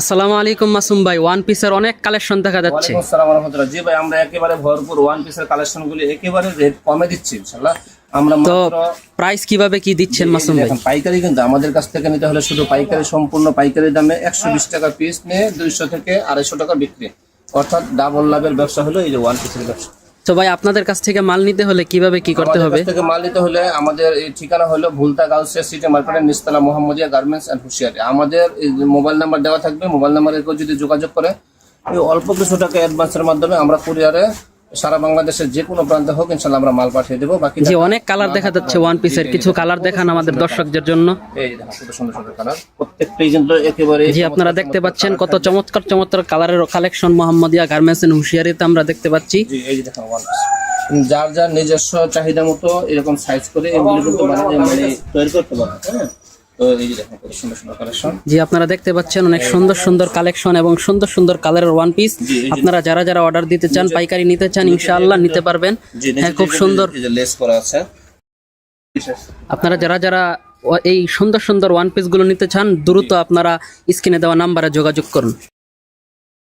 আসসালামু আলাইকুম মাসুম ভাই ওয়ান পিসের অনেক কালেকশন দেখা যাচ্ছে। জি ভাই আমরা একেবারে ভরপুর ওয়ান পিসের কালেকশন গুলি একেবারে রেট কমে দিচ্ছি আমরা তো প্রাইস কীভাবে কি দিচ্ছেন মাসুম ভাই? পাইকারি কিন্তু আমাদের কাছ থেকে নিতে হলে শুধু পাইকারি সম্পূর্ণ পাইকারি দামে একশো বিশ টাকা পিস নিয়ে দুইশো থেকে আড়াইশো টাকা বিক্রি। অর্থাৎ ডাবল লাভের ব্যবসা হলো এই যে ওয়ান পিসের ব্যবসা। তো ভাই আপনাদের কাছ থেকে মাল নিতে হলে কীভাবে কি করতে হবে? থেকে মাল নিতে হলে আমাদের এই ঠিকানা হলো ভুলতা গাউসিয়া সিটি মার্কেটের নিস্তলা মোহাম্মদিয়া গার্মেন্টস অ্যান্ড হুশিয়ারি। আমাদের মোবাইল নাম্বার দেওয়া থাকবে মোবাইল নাম্বারে কেউ যদি যোগাযোগ করে এই অল্প কিছু টাকা অ্যাডভান্সের মাধ্যমে আমরা কুরিয়ারে সারা বাংলাদেশের যে কোনো প্রান্তে হোক ইনশাল্লাহ আমরা মাল পাঠিয়ে দেবো। বাকি যে অনেক কালার দেখা যাচ্ছে ওয়ান পিসের কিছু কালার দেখান আমাদের দর্শকদের জন্য। এই যে দেখেন, কত সুন্দর সুন্দর কালার প্রত্যেকটাই কিন্তু একেবারে জি আপনারা দেখতে পাচ্ছেন কত চমৎকার চমৎকার কালারের কালেকশন মোহাম্মদিয়া গার্মেন্টস এন্ড হুশিয়ারিতে আমরা দেখতে পাচ্ছি। জি এই যে দেখেন ওয়ান যার যার নিজস্ব চাহিদা মতো এরকম সাইজ করে এগুলো কিন্তু মানে তৈরি করতে পারবে হ্যাঁ তো এই যে দেখেন কত সুন্দর সুন্দর কালেকশন জি আপনারা দেখতে পাচ্ছেন অনেক সুন্দর সুন্দর কালেকশন এবং সুন্দর সুন্দর কালারের ওয়ান পিস আপনারা যারা যারা অর্ডার দিতে চান পাইকারি নিতে চান ইনশাআল্লাহ নিতে পারবেন। হ্যাঁ খুব সুন্দর। লেস করা আছে। আপনারা যারা যারা এই সুন্দর সুন্দর ওয়ান পিসগুলো নিতে চান দ্রুত আপনারা স্ক্রিনে দেওয়া নাম্বারে যোগাযোগ করুন।